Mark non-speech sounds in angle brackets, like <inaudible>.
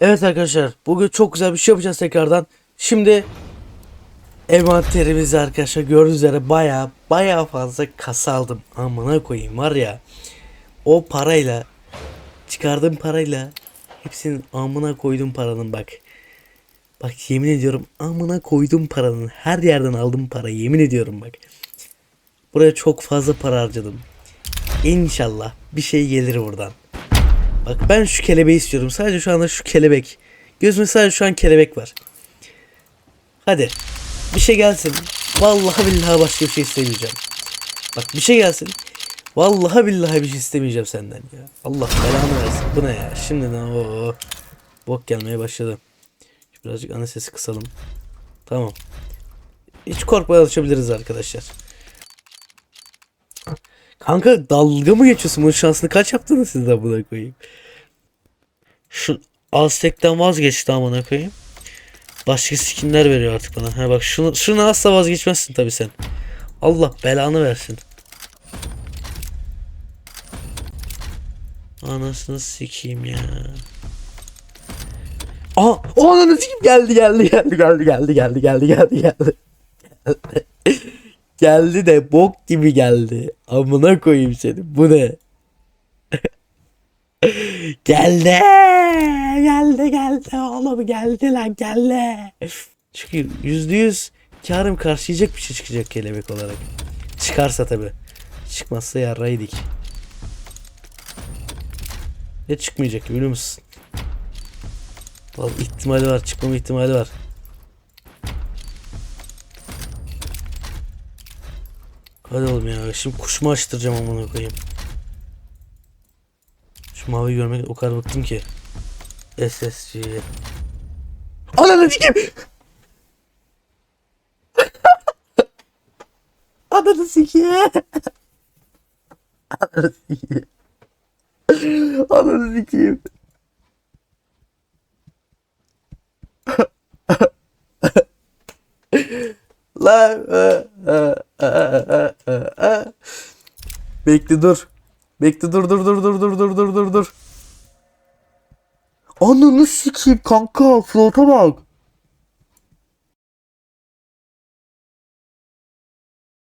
Evet arkadaşlar bugün çok güzel bir şey yapacağız tekrardan. Şimdi envanterimizi arkadaşlar gördüğünüz üzere baya baya fazla kasa aldım. Amına koyayım var ya. O parayla çıkardığım parayla hepsinin amına koydum paranın bak. Bak yemin ediyorum amına koydum paranın. Her yerden aldım parayı yemin ediyorum bak. Buraya çok fazla para harcadım. İnşallah bir şey gelir buradan. Bak ben şu kelebeği istiyorum. Sadece şu anda şu kelebek. Gözüme sadece şu an kelebek var. Hadi. Bir şey gelsin. Vallahi billahi başka bir şey istemeyeceğim. Bak bir şey gelsin. Vallahi billahi bir şey istemeyeceğim senden ya. Allah belanı versin. Bu ne ya? Şimdi ne? Oo. Bok gelmeye başladı. Birazcık ana sesi kısalım. Tamam. Hiç korkmadan açabiliriz arkadaşlar. Kanka dalga mı geçiyorsun? Bunun şansını kaç yaptınız siz de buna koyayım? Şu Aztek'ten vazgeçti amına koyayım. Başka skinler veriyor artık bana. Ha bak şunu şunu asla vazgeçmezsin tabi sen. Allah belanı versin. Anasını sikeyim ya. Aa, o ananı sikeyim geldi geldi geldi geldi geldi geldi geldi geldi geldi. Geldi de bok gibi geldi. Amına koyayım seni. Bu ne? <laughs> geldi. Geldi geldi oğlum geldi lan geldi. Çünkü yüzde yüz karım karşılayacak bir şey çıkacak kelebek olarak. Çıkarsa tabi. Çıkmazsa yarraydık. Ne çıkmayacak biliyor musun? Vallahi ihtimali var. Çıkmama ihtimali var. Hadi oğlum ya. Şimdi kuşumu açtıracağım amına koyayım. Şu mavi görmek o kadar bıktım ki. SSG. <laughs> Ananı sikeyim. Ananı sikeyim. Ananı sikeyim. Ananı <laughs> sikeyim. Lan. Bekle dur. Bekle dur dur dur dur dur dur dur dur dur. Ananı sikeyim kanka float'a bak.